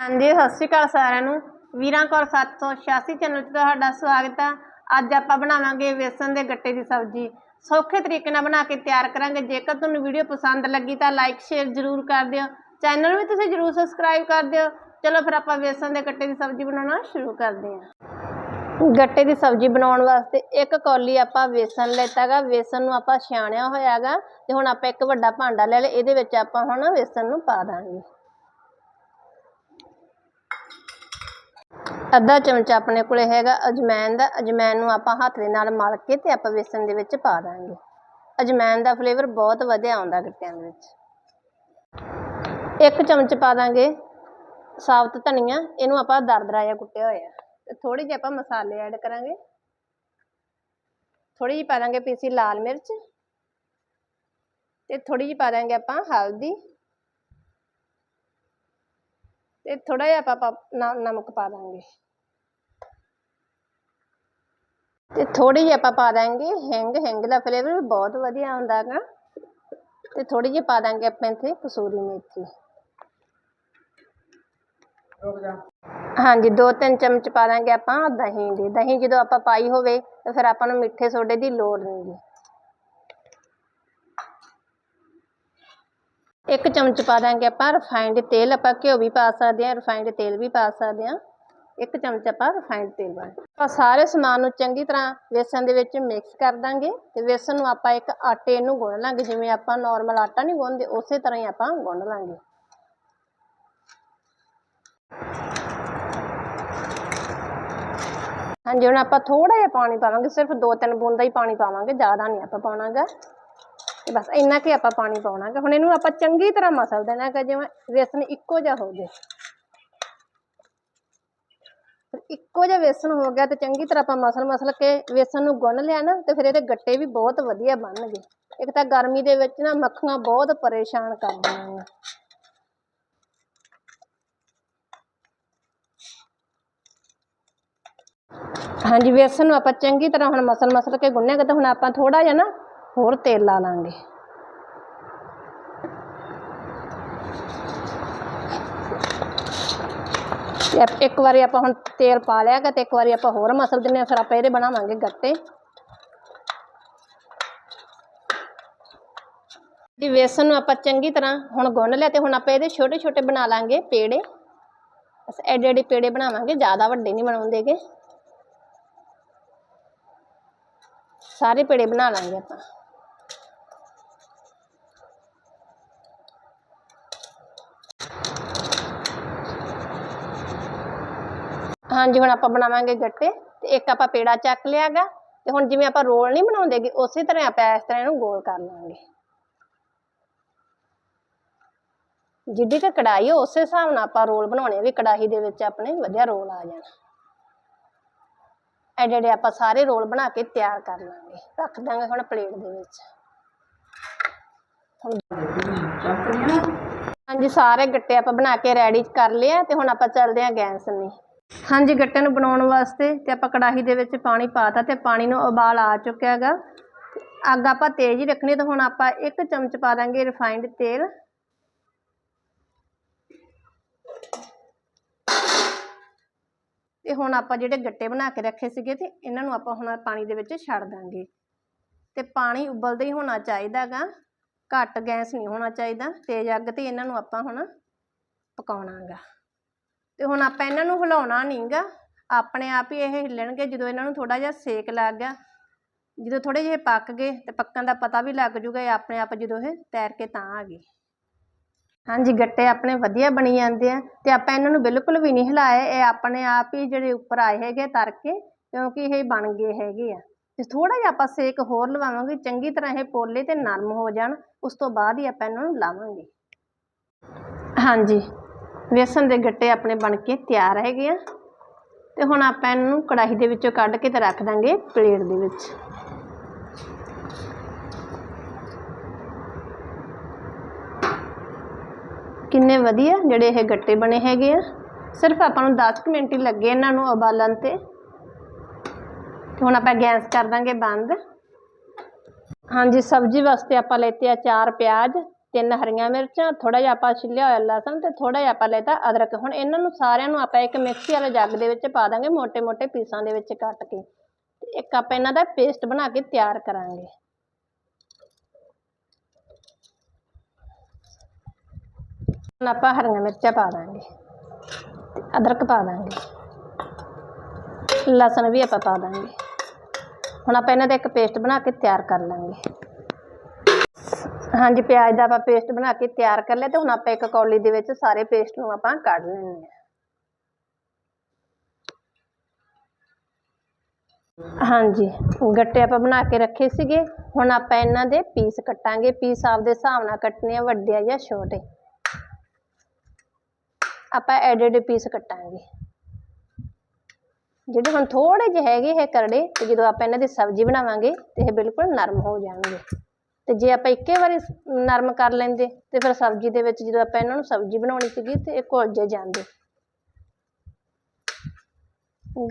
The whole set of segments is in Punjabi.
ਹਾਂਜੀ, ਸਤਿ ਸ਼੍ਰੀ ਅਕਾਲ ਸਾਰਿਆਂ ਨੂੰ। ਵੀਰਾਂ ਕੌਰ 786 ਚੈਨਲ 'ਤੇ ਤੁਹਾਡਾ ਸਵਾਗਤ ਆ। ਅੱਜ ਆਪਾਂ ਬਣਾਵਾਂਗੇ ਵੇਸਣ ਦੇ ਗੱਟੇ ਦੀ ਸਬਜ਼ੀ। ਸੌਖੇ ਤਰੀਕੇ ਨਾਲ ਬਣਾ ਕੇ ਤਿਆਰ ਕਰਾਂਗੇ। ਜੇਕਰ ਤੁਹਾਨੂੰ ਵੀਡੀਓ ਪਸੰਦ ਲੱਗੀ ਤਾਂ ਲਾਈਕ, ਸ਼ੇਅਰ ਜ਼ਰੂਰ ਕਰ ਦਿਓ। ਚੈਨਲ ਵੀ ਤੁਸੀਂ ਜ਼ਰੂਰ ਸਬਸਕ੍ਰਾਈਬ ਕਰ ਦਿਓ। ਚਲੋ ਫਿਰ ਆਪਾਂ ਵੇਸਣ ਦੇ ਗੱਟੇ ਦੀ ਸਬਜ਼ੀ ਬਣਾਉਣਾ ਸ਼ੁਰੂ ਕਰਦੇ ਹਾਂ। ਗੱਟੇ ਦੀ ਸਬਜ਼ੀ ਬਣਾਉਣ ਵਾਸਤੇ ਇੱਕ ਕੌਲੀ ਆਪਾਂ ਵੇਸਣ ਲੈਤਾਗਾ ਵੇਸਣ ਨੂੰ ਆਪਾਂ ਛਾਣਿਆ ਹੋਇਆਗਾ ਤੇ ਹੁਣ ਆਪਾਂ ਇੱਕ ਵੱਡਾ ਭਾਂਡਾ ਲੈ ਲਿਆ ਇਹਦੇ ਵਿੱਚ ਆਪਾਂ ਹੁਣ ਵੇਸਣ ਨੂੰ ਪਾ ਦਾਂਗੇ। ਅੱਧਾ ਚਮਚਾ ਆਪਣੇ ਕੋਲੇ ਹੈਗਾ ਅਜਮੈਨ ਦਾ, ਅਜਮੈਨ ਨੂੰ ਆਪਾਂ ਹੱਥ ਦੇ ਨਾਲ ਮਲ ਕੇ ਤੇ ਆਪਾਂ ਵੇਸਣ ਦੇ ਵਿੱਚ ਪਾ ਦਾਂਗੇ। ਅਜਮੈਨ ਦਾ ਫਲੇਵਰ ਬਹੁਤ ਵਧੀਆ ਆਉਂਦਾ ਗੱਟਿਆਂ ਦੇ ਵਿੱਚ। ਇੱਕ ਚਮਚ ਪਾ ਦਾਂਗੇ ਸਾਬਤ ਧਨੀਆ, ਇਹਨੂੰ ਆਪਾਂ ਦਰਦਰਾ ਜਿਹਾ ਕੁੱਟਿਆ ਹੋਇਆ। ਤੇ ਥੋੜੀ ਜਿਹੀ ਆਪਾਂ ਮਸਾਲੇ ਐਡ ਕਰਾਂਗੇ। ਥੋੜੀ ਜਿਹੀ ਪਾ ਦਾਂਗੇ ਪੀਸੀ ਲਾਲ ਮਿਰਚ। ਤੇ ਥੋੜੀ ਜਿਹੀ ਪਾ ਦਾਂਗੇ ਆਪਾਂ ਹਲਦੀ। ਤੇ ਥੋੜਾ ਜਿਹਾ ਆਪਾਂ ਨਮਕ ਪਾ ਦਾਂਗੇ। ਤੇ ਥੋੜੀ ਜਿਹੀ ਆਪਾਂ ਪਾ ਦਾਂਗੇ ਹਿੰਗ ਹਿੰਗ ਦਾ ਫਲੇਵਰ ਬਹੁਤ ਵਧੀਆ ਆਉਂਦਾ ਹੈਗਾ। ਤੇ ਥੋੜੀ ਜਿਹੀ ਪਾ ਦਾਂਗੇ ਆਪਾਂ ਇੱਥੇ ਕਸੂਰੀ ਮੇਥੀ। ਹਾਂਜੀ ਦੋ ਤਿੰਨ ਚਮਚ ਪਾ ਦਾਂਗੇ ਆਪਾਂ ਦਹੀਂ ਦੇ। ਦਹੀਂ ਜਦੋਂ ਆਪਾਂ ਪਾਈ ਹੋਵੇ ਤਾਂ ਫਿਰ ਆਪਾਂ ਨੂੰ ਮਿੱਠੇ ਸੋਡੇ ਦੀ ਲੋੜ ਨਹੀਂ ਗੀ। ਇੱਕ ਚਮਚ ਪਾ ਦਾਂਗੇ ਆਪਾਂ ਰਿਫਾਈਂਡ ਤੇਲ ਆਪਾਂ ਘਿਓ ਵੀ ਪਾ ਸਕਦੇ ਹਾਂ ਰਿਫਾਈਂਡ ਤੇਲ ਵੀ ਪਾ ਸਕਦੇ ਹਾਂ। ਇੱਕ ਚਮਚ ਆਪਾਂ ਰਿਫਾਈਂਡ ਤੇਲ ਪਾ ਆਪਾਂ ਸਾਰੇ ਸਮਾਨ ਨੂੰ ਚੰਗੀ ਤਰ੍ਹਾਂ ਵੇਸਣ ਦੇ ਵਿੱਚ ਮਿਕਸ ਕਰ ਦਾਂਗੇ ਤੇ ਵੇਸਣ ਨੂੰ ਆਪਾਂ ਇੱਕ ਆਟੇ ਨੂੰ ਗੁੰਨ ਲਾਂਗੇ, ਜਿਵੇਂ ਆਪਾਂ ਨਾਰਮਲ ਆਟਾ ਨਹੀਂ ਗੁੰਨਦੇ, ਉਸੇ ਤਰ੍ਹਾਂ ਹੀ ਆਪਾਂ ਗੁੰਨ ਲਾਂਗੇ। ਹਾਂਜੀ, ਹੁਣ ਆਪਾਂ ਥੋੜਾ ਜਿਹਾ ਪਾਣੀ ਪਾਵਾਂਗੇ, ਸਿਰਫ ਦੋ ਤਿੰਨ ਬੂੰਦਾਂ ਹੀ ਪਾਣੀ ਪਾਵਾਂਗੇ, ਜ਼ਿਆਦਾ ਨਹੀਂ ਆਪਾਂ ਪਾਉਣਾਗਾ। ਤੇ ਬਸ ਇੰਨਾ ਕਿ ਆਪਾਂ ਪਾਣੀ ਪਾਉਣਾਗਾ। ਹੁਣ ਇਹਨੂੰ ਆਪਾਂ ਚੰਗੀ ਤਰ੍ਹਾਂ ਮਸਲ ਦੇਣਾ ਜਿਵੇਂ ਵੇਸਣ ਇੱਕੋ ਜਿਹਾ ਹੋ ਜਾਏ। ਫਿਰ ਇੱਕੋ ਜਿਹਾ ਵੇਸਣ ਹੋ ਗਿਆ ਤੇ ਚੰਗੀ ਤਰ੍ਹਾਂ ਆਪਾਂ ਮਸਲ ਮਸਲ ਕੇ ਵੇਸਣ ਨੂੰ ਗੁੰਨ ਲਿਆ ਨਾ ਤੇ ਫਿਰ ਇਹਦੇ ਗੱਟੇ ਵੀ ਬਹੁਤ ਵਧੀਆ ਬਣਨਗੇ। ਇੱਕ ਤਾਂ ਗਰਮੀ ਦੇ ਵਿੱਚ ਨਾ ਮੱਖੀਆਂ ਬਹੁਤ ਪਰੇਸ਼ਾਨ ਕਰਦੀਆਂ ਨੇ ਹਾਂਜੀ, ਵੇਸਣ ਨੂੰ ਆਪਾਂ ਚੰਗੀ ਤਰ੍ਹਾਂ ਹੁਣ ਮਸਲ ਮਸਲ ਕੇ ਗੁੰਨਿਆ ਗੁੰਨਿਆਗਾ ਤਾਂ ਹੁਣ ਆਪਾਂ ਥੋੜਾ ਜਿਹਾ ਨਾ ਹੋਰ ਤੇਲ ਲਾ ਲਾਂਗੇ। ਤੇ ਇੱਕ ਵਾਰੀ ਆਪਾਂ ਹੁਣ ਤੇਲ ਪਾ ਲਿਆ ਗਾ ਤੇ ਇੱਕ ਵਾਰੀ ਆਪਾਂ ਹੋਰ ਮਸਲ ਦਿੰਨੇ ਆ ਫਿਰ ਆਪਾਂ ਇਹਦੇ ਬਣਾਵਾਂਗੇ ਗੱਟੇ। ਜੀ, ਵੇਸਣ ਨੂੰ ਆਪਾਂ ਚੰਗੀ ਤਰ੍ਹਾਂ ਹੁਣ ਗੁੰਨ ਲਿਆ ਤੇ ਹੁਣ ਆਪਾਂ ਇਹਦੇ ਛੋਟੇ ਛੋਟੇ ਬਣਾ ਲਾਂਗੇ ਪੇੜੇ। ਬਸ ਐਡੇ ਐਡੇ ਪੇੜੇ ਬਣਾਵਾਂਗੇ, ਜ਼ਿਆਦਾ ਵੱਡੇ ਨਹੀਂ ਬਣਾਉਂਦੇਗੇ ਸਾਰੇ ਪੇੜੇ ਬਣਾ ਲਾਂਗੇ ਆਪਾਂ। ਹਾਂਜੀ ਹੁਣ ਆਪਾਂ ਬਣਾਵਾਂਗੇ ਗੱਟੇ ਤੇ ਇੱਕ ਆਪਾਂ ਪੇੜਾ ਚੱਕ ਲਿਆਗਾ ਤੇ ਹੁਣ ਜਿਵੇਂ ਆਪਾਂ ਰੋਲ ਨਹੀਂ ਬਣਾਉਂਦੇਗੇ ਉਸੇ ਤਰ੍ਹਾਂ ਆਪਾਂ ਇਸ ਤਰ੍ਹਾਂ ਇਹਨੂੰ ਗੋਲ ਕਰ ਲਾਂਗੇ। ਜਿੱਡੀ ਕਿ ਕੜਾਈ ਆ, ਉਸੇ ਹਿਸਾਬ ਨਾਲ ਆਪਾਂ ਰੋਲ ਬਣਾਉਣੇ ਵੀ ਕੜਾਹੀ ਦੇ ਵਿੱਚ ਆਪਣੇ ਵਧੀਆ ਰੋਲ ਆ ਜਾਣ। ਐਡੇ ਐਡੇ ਆਪਾਂ ਸਾਰੇ ਰੋਲ ਬਣਾ ਕੇ ਤਿਆਰ ਕਰ ਲਾਂਗੇ ਰੱਖ ਦਾਂਗੇ ਹੁਣ ਪਲੇਟ ਦੇ ਵਿੱਚ। ਹਾਂਜੀ ਸਾਰੇ ਗੱਟੇ ਆਪਾਂ ਬਣਾ ਕੇ ਰੈਡੀ ਕਰ ਲਿਆ ਤੇ ਹੁਣ ਆਪਾਂ ਚੱਲਦੇ ਹਾਂ ਗੈਸ ਨੂੰ ਹਾਂਜੀ, ਗੱਟੇ ਨੂੰ ਬਣਾਉਣ ਵਾਸਤੇ ਤੇ ਆਪਾਂ ਕੜਾਹੀ ਦੇ ਵਿੱਚ ਪਾਣੀ ਪਾਤਾ ਤੇ ਪਾਣੀ ਨੂੰ ਉਬਾਲ ਆ ਚੁੱਕਿਆ ਹੈਗਾ। ਅੱਗ ਆਪਾਂ ਤੇਜ਼ ਹੀ ਰੱਖਣੀ ਤੇ ਹੁਣ ਆਪਾਂ ਇੱਕ ਚਮਚ ਪਾ ਦਾਂਗੇ ਰਿਫਾਈਂਡ ਤੇਲ। ਤੇ ਹੁਣ ਆਪਾਂ ਜਿਹੜੇ ਗੱਟੇ ਬਣਾ ਕੇ ਰੱਖੇ ਸੀਗੇ ਤੇ ਇਹਨਾਂ ਨੂੰ ਆਪਾਂ ਹੁਣ ਪਾਣੀ ਦੇ ਵਿੱਚ ਛੱਡ ਦਾਂਗੇ। ਤੇ ਪਾਣੀ ਉਬਲਦਾ ਹੀ ਹੋਣਾ ਚਾਹੀਦਾਗਾ ਘੱਟ ਗੈਸ ਨਹੀਂ ਹੋਣਾ ਚਾਹੀਦਾ। ਤੇਜ਼ ਅੱਗ ਤੇ ਇਹਨਾਂ ਨੂੰ ਆਪਾਂ ਹੁਣ ਪਕਾਉਣਾਗਾ ਤੇ ਹੁਣ ਆਪਾਂ ਇਹਨਾਂ ਨੂੰ ਹਿਲਾਉਣਾ ਨਹੀਂਗਾ ਆਪਣੇ ਆਪ ਹੀ ਇਹ ਹਿੱਲਣਗੇ, ਜਦੋਂ ਇਹਨਾਂ ਨੂੰ ਥੋੜਾ ਜਿਹਾ ਸੇਕ ਲੱਗ ਗਿਆ, ਜਦੋਂ ਥੋੜੇ ਜਿਹੇ ਪੱਕ ਗਏ ਤੇ ਪੱਕਣ ਦਾ ਪਤਾ ਵੀ ਲੱਗ ਜੂਗਾ, ਇਹ ਆਪਣੇ ਆਪ ਜਦੋਂ ਇਹ ਤੈਰ ਕੇ ਤਾਂ ਆ ਗਏ। ਹਾਂਜੀ, ਗੱਟੇ ਆਪਣੇ ਵਧੀਆ ਬਣੀ ਜਾਂਦੇ ਆ ਤੇ ਆਪਾਂ ਇਹਨਾਂ ਨੂੰ ਬਿਲਕੁਲ ਵੀ ਨਹੀਂ ਹਿਲਾਏ। ਇਹ ਆਪਣੇ ਆਪ ਹੀ ਜਿਹੜੇ ਉੱਪਰ ਆਏ ਹੈਗੇ ਤਰ ਕੇ ਕਿਉਂਕਿ ਇਹ ਬਣ ਗਏ ਹੈਗੇ ਆ। ਤੇ ਥੋੜਾ ਜਿਹਾ ਆਪਾਂ ਸੇਕ ਹੋਰ ਲਵਾਵਾਂਗੇ, ਚੰਗੀ ਤਰ੍ਹਾਂ ਇਹ ਪੋਲੇ ਤੇ ਨਰਮ ਹੋ ਜਾਣ, ਉਸ ਤੋਂ ਬਾਅਦ ਹੀ ਆਪਾਂ ਇਹਨਾਂ ਨੂੰ ਲਾਵਾਂਗੇ। ਹਾਂਜੀ। ਵੇਸਣ ਦੇ ਗੱਟੇ ਆਪਣੇ ਬਣ ਕੇ ਤਿਆਰ ਹੈਗੇ ਆ। ਤੇ ਹੁਣ ਆਪਾਂ ਇਹਨੂੰ ਕੜਾਹੀ ਦੇ ਵਿੱਚੋਂ ਕੱਢ ਕੇ ਤੇ ਰੱਖ ਦਾਂਗੇ ਪਲੇਟ ਦੇ ਵਿੱਚ। ਕਿੰਨੇ ਵਧੀਆ ਜਿਹੜੇ ਇਹ ਗੱਟੇ ਬਣੇ ਹੈਗੇ ਆ। ਸਿਰਫ ਆਪਾਂ ਨੂੰ 10 ਕੁ ਮਿੰਟ ਹੀ ਲੱਗੇ ਇਹਨਾਂ ਨੂੰ ਉਬਾਲਣ ਤੇ। ਤੇ ਹੁਣ ਆਪਾਂ ਗੈਸ ਕਰ ਦਾਂਗੇ ਬੰਦ। ਹਾਂਜੀ, ਸਬਜ਼ੀ ਵਾਸਤੇ ਆਪਾਂ ਲੈਤੇ ਆ ਚਾਰ ਪਿਆਜ਼। ਤਿੰਨ ਹਰੀਆਂ ਮਿਰਚਾਂ ਥੋੜਾ ਜਿਹਾ ਆਪਾਂ ਛਿੱਲਿਆ ਹੋਇਆ ਲਸਣ ਤੇ ਥੋੜਾ ਜਿਹਾ ਆਪਾਂ ਲੈਤਾ ਅਦਰਕ। ਹੁਣ ਇਹਨਾਂ ਨੂੰ ਸਾਰਿਆਂ ਨੂੰ ਆਪਾਂ ਇੱਕ ਮਿਕਸੀ ਵਾਲੇ ਜੱਗ ਦੇ ਵਿੱਚ ਪਾ ਦਾਂਗੇ ਮੋਟੇ ਮੋਟੇ ਪੀਸਾਂ ਦੇ ਵਿੱਚ ਕੱਟ ਕੇ। ਇੱਕ ਆਪਾਂ ਇਹਨਾਂ ਦਾ ਪੇਸਟ ਬਣਾ ਕੇ ਤਿਆਰ ਕਰਾਂਗੇ। ਹੁਣ ਆਪਾਂ ਹਰੀਆਂ ਮਿਰਚਾਂ ਪਾ ਦਾਂਗੇ ਅਦਰਕ ਪਾ ਦਾਂਗੇ। ਲਸਣ ਵੀ ਆਪਾਂ ਪਾ ਦਾਂਗੇ। ਹੁਣ ਆਪਾਂ ਇਹਨਾਂ ਦਾ ਇੱਕ ਪੇਸਟ ਬਣਾ ਕੇ ਤਿਆਰ ਕਰ ਲਾਂਗੇ। ਹਾਂਜੀ, ਪਿਆਜ਼ ਦਾ ਆਪਾਂ ਪੇਸਟ ਬਣਾ ਕੇ ਤਿਆਰ ਕਰ ਲਿਆ ਤੇ ਹੁਣ ਆਪਾਂ ਇੱਕ ਕੌਲੀ ਦੇ ਵਿੱਚ ਸਾਰੇ ਪੇਸਟ ਨੂੰ ਆਪਾਂ ਕੱਢ ਲੈਣੇ ਆ ਹਾਂਜੀ, ਗੱਟੇ ਆਪਾਂ ਬਣਾ ਕੇ ਰੱਖੇ ਸੀਗੇ। ਹੁਣ ਆਪਾਂ ਇਹਨਾਂ ਦੇ ਪੀਸ ਕੱਟਾਂਗੇ। ਪੀਸ ਆਪਦੇ ਹਿਸਾਬ ਨਾਲ ਕੱਟਣੇ ਆ, ਵੱਡੇ ਆ ਜਾਂ ਛੋਟੇ। ਆਪਾਂ ਐਡੇ ਪੀਸ ਕੱਟਾਂਗੇ। ਜਿਹੜੇ ਹੁਣ ਥੋੜੇ ਜਿਹੇ ਹੈਗੇ ਇਹ ਕਰੜੇ, ਤੇ ਜਦੋਂ ਆਪਾਂ ਇਹਨਾਂ ਦੀ ਸਬਜ਼ੀ ਬਣਾਵਾਂਗੇ ਤੇ ਇਹ ਬਿਲਕੁਲ ਨਰਮ ਹੋ ਜਾਣਗੇ। ਅਤੇ ਜੇ ਆਪਾਂ ਇੱਕੇ ਵਾਰੀ ਨਰਮ ਕਰ ਲੈਂਦੇ, ਤਾਂ ਫਿਰ ਸਬਜ਼ੀ ਦੇ ਵਿੱਚ ਜਦੋਂ ਆਪਾਂ ਇਹਨਾਂ ਨੂੰ ਸਬਜ਼ੀ ਬਣਾਉਣੀ ਸੀਗੀ, ਤਾਂ ਇਹ ਘੁਲ ਜੇ ਜਾਂਦੇ।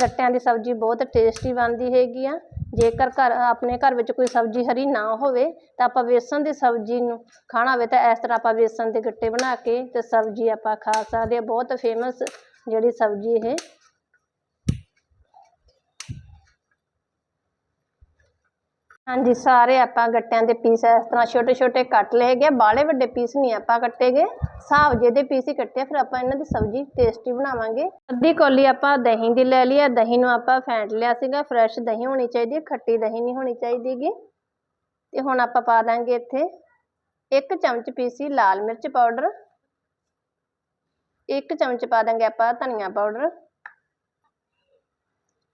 ਗੱਟਿਆਂ ਦੀ ਸਬਜ਼ੀ ਬਹੁਤ ਟੇਸਟੀ ਬਣਦੀ ਹੈਗੀ ਆ। ਜੇਕਰ ਘਰ, ਆਪਣੇ ਘਰ ਵਿੱਚ ਕੋਈ ਸਬਜ਼ੀ ਹਰੀ ਨਾ ਹੋਵੇ, ਤਾਂ ਆਪਾਂ ਵੇਸਣ ਦੀ ਸਬਜ਼ੀ ਨੂੰ ਖਾਣਾ ਹੋਵੇ, ਤਾਂ ਇਸ ਤਰ੍ਹਾਂ ਆਪਾਂ ਵੇਸਣ ਦੇ ਗੱਟੇ ਬਣਾ ਕੇ ਤੇ ਸਬਜ਼ੀ ਆਪਾਂ ਖਾ ਸਕਦੇ ਹਾਂ ਬਹੁਤ ਫੇਮਸ ਜਿਹੜੀ ਸਬਜ਼ੀ ਇਹ ਹਾਂਜੀ, ਸਾਰੇ ਆਪਾਂ ਗੱਟਿਆਂ ਦੇ ਪੀਸ ਇਸ ਤਰ੍ਹਾਂ ਛੋਟੇ ਛੋਟੇ ਕੱਟ ਲਏ ਗਏ ਆ। ਵੱਡੇ ਪੀਸ ਨਹੀਂ ਆਪਾਂ ਕੱਟੇਗੇ ਹਿਸਾਬ ਜੇ ਦੇ ਪੀਸ ਹੀ ਕੱਟੇ ਫਿਰ ਆਪਾਂ ਇਹਨਾਂ ਦੀ ਸਬਜ਼ੀ ਟੇਸਟੀ ਬਣਾਵਾਂਗੇ। ਅੱਧੀ ਕੋਲੀ ਆਪਾਂ ਦਹੀਂ ਦੀ ਲੈ ਲਈ ਆ, ਦਹੀਂ ਨੂੰ ਆਪਾਂ ਫੈਂਟ ਲਿਆ ਸੀਗਾ ਫਰੈਸ਼ ਦਹੀਂ ਹੋਣੀ ਚਾਹੀਦੀ ਹੈ ਖੱਟੀ ਦਹੀਂ ਨਹੀਂ ਹੋਣੀ ਚਾਹੀਦੀ ਗੀ ਤੇ ਹੁਣ ਆਪਾਂ ਪਾ ਦਾਂਗੇ ਇੱਥੇ ਇੱਕ ਚਮਚ ਪੀਸੀ ਲਾਲ ਮਿਰਚ ਪਾਊਡਰ ਇੱਕ ਚਮਚ ਪਾ ਦਾਂਗੇ ਆਪਾਂ ਧਨੀਆ ਪਾਊਡਰ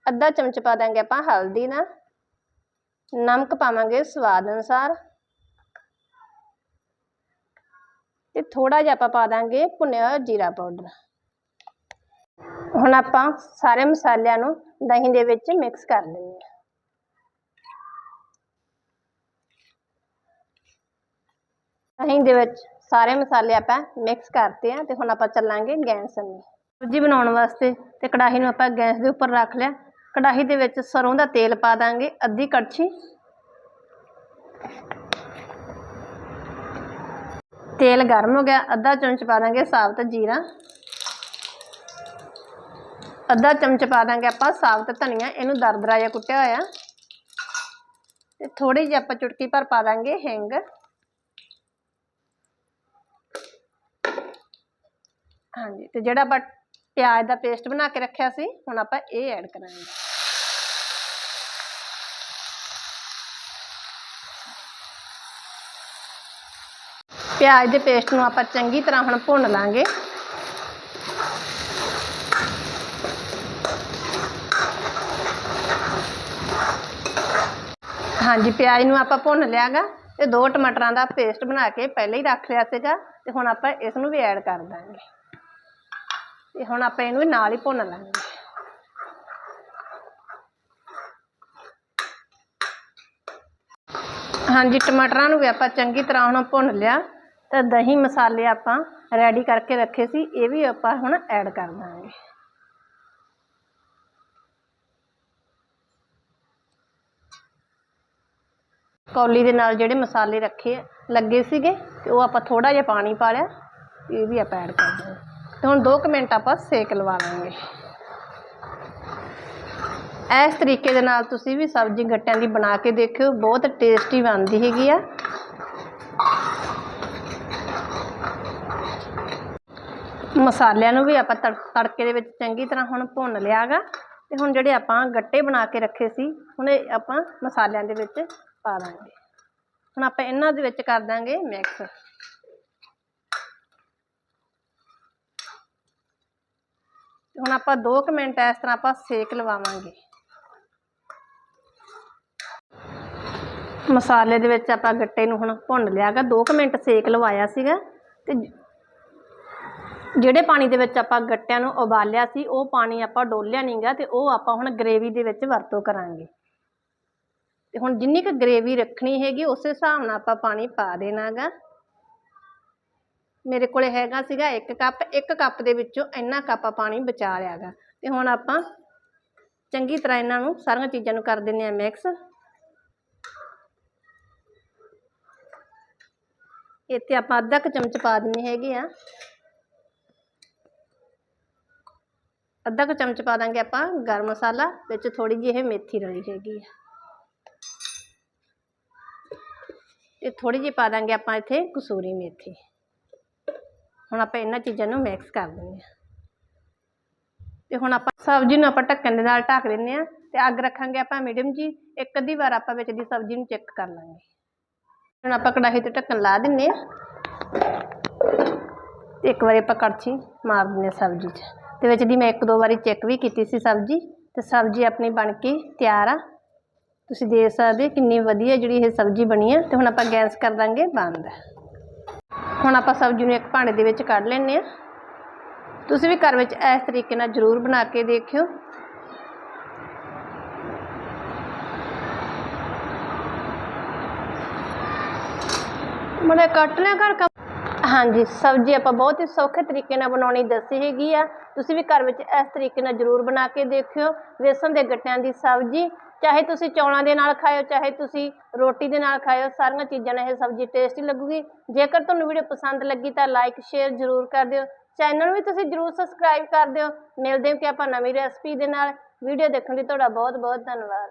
ਅੱਧਾ ਚਮਚ ਪਾ ਦਾਂਗੇ ਆਪਾਂ ਹਲਦੀ ਦਾ। ਨਮਕ ਪਾਵਾਂਗੇ ਸਵਾਦ ਅਨੁਸਾਰ। ਤੇ ਥੋੜਾ ਜਿਹਾ ਆਪਾਂ ਪਾ ਦਾਂਗੇ ਭੁੰਨਿਆ ਹੋਇਆ ਜੀਰਾ ਪਾਊਡਰ। ਹੁਣ ਆਪਾਂ ਸਾਰੇ ਮਸਾਲਿਆਂ ਨੂੰ ਦਹੀਂ ਦੇ ਵਿੱਚ ਮਿਕਸ ਕਰ ਦਿੰਦੇ ਹਾਂ। ਦਹੀਂ ਦੇ ਵਿੱਚ ਸਾਰੇ ਮਸਾਲੇ ਆਪਾਂ ਮਿਕਸ ਕਰਤੇ ਆ ਤੇ ਹੁਣ ਆਪਾਂ ਚੱਲਾਂਗੇ ਗੈਸ ਨੂੰ ਸਬਜ਼ੀ ਬਣਾਉਣ ਵਾਸਤੇ ਤੇ ਕੜਾਹੀ ਨੂੰ ਆਪਾਂ ਗੈਸ ਦੇ ਉੱਪਰ ਰੱਖ ਲਿਆ। ਕੜਾਹੀ ਦੇ ਵਿੱਚ ਸਰੋਂ ਦਾ ਤੇਲ ਪਾ ਦਾਂਗੇ, ਅੱਧੀ ਕੜਛੀ। ਤੇਲ ਗਰਮ ਹੋ ਗਿਆ, ਅੱਧਾ ਚਮਚ ਪਾ ਦਾਂਗੇ ਸਾਬਤ ਜੀਰਾ। ਅੱਧਾ ਚਮਚ ਪਾ ਦਾਂਗੇ ਆਪਾਂ ਸਾਬਤ ਧਨੀਆ, ਇਹਨੂੰ ਦਰਦਰਾ ਜਿਹਾ ਕੁੱਟਿਆ ਹੋਇਆ। ਤੇ ਥੋੜੀ ਜਿਹੀ ਆਪਾਂ ਚੁਟਕੀ ਭਰ ਪਾ ਦਾਂਗੇ ਹਿੰਗ। ਹਾਂਜੀ, ਤੇ ਜਿਹੜਾ ਆਪਾਂ ਪਿਆਜ਼ ਦਾ ਪੇਸਟ ਬਣਾ ਕੇ ਰੱਖਿਆ ਸੀ ਹੁਣ ਆਪਾਂ ਇਹ ਐਡ ਕਰਾਂਗੇ ਪਿਆਜ਼ ਦੇ ਪੇਸਟ ਨੂੰ ਆਪਾਂ ਚੰਗੀ ਤਰ੍ਹਾਂ ਹੁਣ ਭੁੰਨ ਲਾਂਗੇ ਹਾਂਜੀ ਪਿਆਜ਼ ਨੂੰ ਆਪਾਂ ਭੁੰਨ ਲਿਆਗਾ ਤੇ ਦੋ ਟਮਾਟਰਾਂ ਦਾ ਪੇਸਟ ਬਣਾ ਕੇ ਪਹਿਲਾਂ ਹੀ ਰੱਖ ਲਿਆ ਸੀਗਾ ਤੇ ਹੁਣ ਆਪਾਂ ਇਸ ਨੂੰ ਵੀ ਐਡ ਕਰ ਦਾਂਗੇ ਤੇ ਹੁਣ ਆਪਾਂ ਇਹਨੂੰ ਵੀ ਨਾਲ ਹੀ ਭੁੰਨ ਲਾਂਗੇ। ਹਾਂਜੀ, ਟਮਾਟਰਾਂ ਨੂੰ ਵੀ ਆਪਾਂ ਚੰਗੀ ਤਰ੍ਹਾਂ ਹੁਣ ਭੁੰਨ ਲਿਆ। ਤੇ ਦਹੀਂ ਮਸਾਲੇ ਆਪਾਂ ਰੈਡੀ ਕਰਕੇ ਰੱਖੇ ਸੀ, ਇਹ ਵੀ ਆਪਾਂ ਹੁਣ ਐਡ ਕਰ ਦਾਂਗੇ। ਕੌਲੀ ਦੇ ਨਾਲ ਜਿਹੜੇ ਮਸਾਲੇ ਰੱਖੇ ਲੱਗੇ ਸੀਗੇ, ਤੇ ਉਹ ਆਪਾਂ ਥੋੜਾ ਜਿਹਾ ਪਾਣੀ ਪਾ ਲਿਆ, ਇਹ ਵੀ ਆਪਾਂ ਐਡ ਕਰ ਦਾਂਗੇ। ਤੇ ਹੁਣ 2 ਮਿੰਟ ਆਪਾਂ ਸੇਕ ਲਵਾ ਲਾਂਗੇ। ਇਸ ਤਰੀਕੇ ਦੇ ਨਾਲ ਤੁਸੀਂ ਵੀ ਸਬਜ਼ੀ ਗੱਟਿਆਂ ਦੀ ਬਣਾ ਕੇ ਦੇਖਿਓ, ਬਹੁਤ ਟੇਸਟੀ ਬਣਦੀ ਹੈਗੀ ਆ। ਮਸਾਲਿਆਂ ਨੂੰ ਵੀ ਆਪਾਂ ਤੜ, ਤੜਕੇ ਦੇ ਵਿੱਚ ਚੰਗੀ ਤਰ੍ਹਾਂ ਹੁਣ ਭੁੰਨ ਲਿਆਗਾ ਤੇ ਹੁਣ ਜਿਹੜੇ ਆਪਾਂ ਗੱਟੇ ਬਣਾ ਕੇ ਰੱਖੇ ਸੀ, ਹੁਣ ਇਹ ਆਪਾਂ ਮਸਾਲਿਆਂ ਦੇ ਵਿੱਚ ਪਾ ਦਾਂਗੇ। ਹੁਣ ਆਪਾਂ ਇਹਨਾਂ ਦੇ ਵਿੱਚ ਕਰ ਦਾਂਗੇ ਮਿਕਸ ਹੁਣ ਆਪਾਂ 2 ਮਿੰਟ ਇਸ ਤਰ੍ਹਾਂ ਆਪਾਂ ਸੇਕ ਲਵਾਵਾਂਗੇ। ਮਸਾਲੇ ਦੇ ਵਿੱਚ ਆਪਾਂ ਗੱਟੇ ਨੂੰ ਹੁਣ ਭੁੰਨ ਲਿਆਗਾ 2 ਮਿੰਟ ਸੇਕ ਲਵਾਇਆ ਸੀਗਾ ਤੇ ਜਿਹੜੇ ਪਾਣੀ ਦੇ ਵਿੱਚ ਆਪਾਂ ਗੱਟਿਆਂ ਨੂੰ ਉਬਾਲਿਆ ਸੀ, ਉਹ ਪਾਣੀ ਆਪਾਂ ਡੋਲਿਆ ਨਹੀਂਗਾ ਤੇ ਉਹ ਆਪਾਂ ਹੁਣ ਗਰੇਵੀ ਦੇ ਵਿੱਚ ਵਰਤੋਂ ਕਰਾਂਗੇ। ਤੇ ਹੁਣ ਜਿੰਨੀ ਕੁ ਗਰੇਵੀ ਰੱਖਣੀ ਹੈਗੀ, ਉਸੇ ਹਿਸਾਬ ਨਾਲ ਆਪਾਂ ਪਾਣੀ ਪਾ ਦੇਣਾਗਾ ਮੇਰੇ ਕੋਲ ਹੈਗਾ ਸੀਗਾ ਇੱਕ ਕੱਪ ਇੱਕ ਕੱਪ ਦੇ ਵਿੱਚੋਂ ਇੰਨਾ ਕੱਪ ਪਾਣੀ ਬਚਾ ਲਿਆਗਾ ਤੇ ਹੁਣ ਆਪਾਂ ਚੰਗੀ ਤਰ੍ਹਾਂ ਇਹਨਾਂ ਨੂੰ ਸਾਰੀਆਂ ਚੀਜ਼ਾਂ ਨੂੰ ਕਰ ਦਿੰਦੇ ਆ ਮਿਕਸ ਇੱਥੇ ਆਪਾਂ ਅੱਧਾ ਕੁ ਚਮਚ ਪਾ ਦਿੰਨੇ ਹੈਗੇ ਆ। ਅੱਧਾ ਕੁ ਚਮਚ ਪਾ ਦਾਂਗੇ ਆਪਾਂ ਗਰਮ ਮਸਾਲਾ, ਵਿੱਚ ਥੋੜੀ ਜਿਹੀ ਇਹ ਮੇਥੀ ਰਲੀ ਹੈਗੀ ਆ। ਤੇ ਥੋੜੀ ਜਿਹੀ ਪਾ ਦਾਂਗੇ ਆਪਾਂ ਇੱਥੇ ਕਸੂਰੀ ਮੇਥੀ। ਹੁਣ ਆਪਾਂ ਇਹਨਾਂ ਚੀਜ਼ਾਂ ਨੂੰ ਮਿਕਸ ਕਰ ਦਿੰਦੇ ਆ ਤੇ ਹੁਣ ਆਪਾਂ ਸਬਜ਼ੀ ਨੂੰ ਆਪਾਂ ਢੱਕਣ ਦੇ ਨਾਲ ਢੱਕ ਦਿੰਦੇ ਆ ਤੇ ਅੱਗ ਰੱਖਾਂਗੇ ਆਪਾਂ ਮੀਡੀਅਮ ਜੀ। ਇੱਕ ਅੱਧੀ ਵਾਰ ਆਪਾਂ ਵਿੱਚ ਦੀ ਸਬਜ਼ੀ ਨੂੰ ਚੈੱਕ ਕਰ ਲਾਂਗੇ। ਹੁਣ ਆਪਾਂ ਕੜਾਹੀ ਤੇ ਢੱਕਣ ਲਾ ਦਿੰਨੇ ਆ ਤੇ ਇੱਕ ਵਾਰੀ ਆਪਾਂ ਕੜਛੀ ਮਾਰ ਦਿੰਨੇ ਆ ਸਬਜ਼ੀ 'ਚ। ਤੇ ਵਿੱਚ ਦੀ ਮੈਂ ਇੱਕ ਦੋ ਵਾਰੀ ਚੈੱਕ ਵੀ ਕੀਤੀ ਸੀ ਸਬਜ਼ੀ। ਤੇ ਸਬਜ਼ੀ ਆਪਣੀ ਬਣ ਕੇ ਤਿਆਰ ਆ। ਤੁਸੀਂ ਦੇਖ ਸਕਦੇ ਕਿੰਨੀ ਵਧੀਆ ਜਿਹੜੀ ਇਹ ਸਬਜ਼ੀ ਬਣੀ ਆ। ਤੇ ਹੁਣ ਆਪਾਂ ਗੈਸ ਕਰ ਦਾਂਗੇ ਬੰਦ। ਹੁਣ ਆਪਾਂ ਸਬਜ਼ੀ ਨੂੰ ਇੱਕ ਭਾਂਡੇ ਦੇ ਵਿੱਚ ਕੱਢ ਲੈਂਦੇ ਆ ਤੁਸੀਂ ਵੀ ਘਰ ਵਿੱਚ ਇਸ ਤਰੀਕੇ ਨਾਲ ਜ਼ਰੂਰ ਬਣਾ ਕੇ ਦੇਖਿਓ। ਮੜੇ ਕੱਟ ਲਿਆ ਕਰ ਹਾਂਜੀ, ਸਬਜ਼ੀ ਆਪਾਂ ਬਹੁਤ ਹੀ ਸੌਖੇ ਤਰੀਕੇ ਨਾਲ ਬਣਾਉਣੀ ਦੱਸੀ ਹੈਗੀ ਆ। ਤੁਸੀਂ ਵੀ ਘਰ ਵਿੱਚ ਇਸ ਤਰੀਕੇ ਨਾਲ ਜ਼ਰੂਰ ਬਣਾ ਕੇ ਦੇਖਿਓ। ਵੇਸਣ ਦੇ ਗੱਟਿਆਂ ਦੀ ਸਬਜ਼ੀ, ਚਾਹੇ ਤੁਸੀਂ ਚੌਲਾਂ ਦੇ ਨਾਲ ਖਾਓ ਚਾਹੇ ਤੁਸੀਂ ਰੋਟੀ ਦੇ ਨਾਲ ਖਾਓ ਸਾਰੀਆਂ ਚੀਜ਼ਾਂ ਨਾਲ ਇਹ ਸਬਜ਼ੀ ਟੇਸਟੀ ਲੱਗੂਗੀ। ਜੇਕਰ ਤੁਹਾਨੂੰ ਵੀਡੀਓ ਪਸੰਦ ਲੱਗੀ ਤਾਂ ਲਾਈਕ, ਸ਼ੇਅਰ ਜ਼ਰੂਰ ਕਰ ਦਿਓ। ਚੈਨਲ ਨੂੰ ਵੀ ਤੁਸੀਂ ਜ਼ਰੂਰ ਸਬਸਕ੍ਰਾਈਬ ਕਰ ਦਿਓ। ਮਿਲਦੇ ਹਾਂ ਕਿ ਆਪਾਂ ਨਵੀਂ ਰੈਸਪੀ ਦੇ ਨਾਲ। ਵੀਡੀਓ ਦੇਖਣ ਲਈ ਤੁਹਾਡਾ ਬਹੁਤ ਬਹੁਤ ਧੰਨਵਾਦ।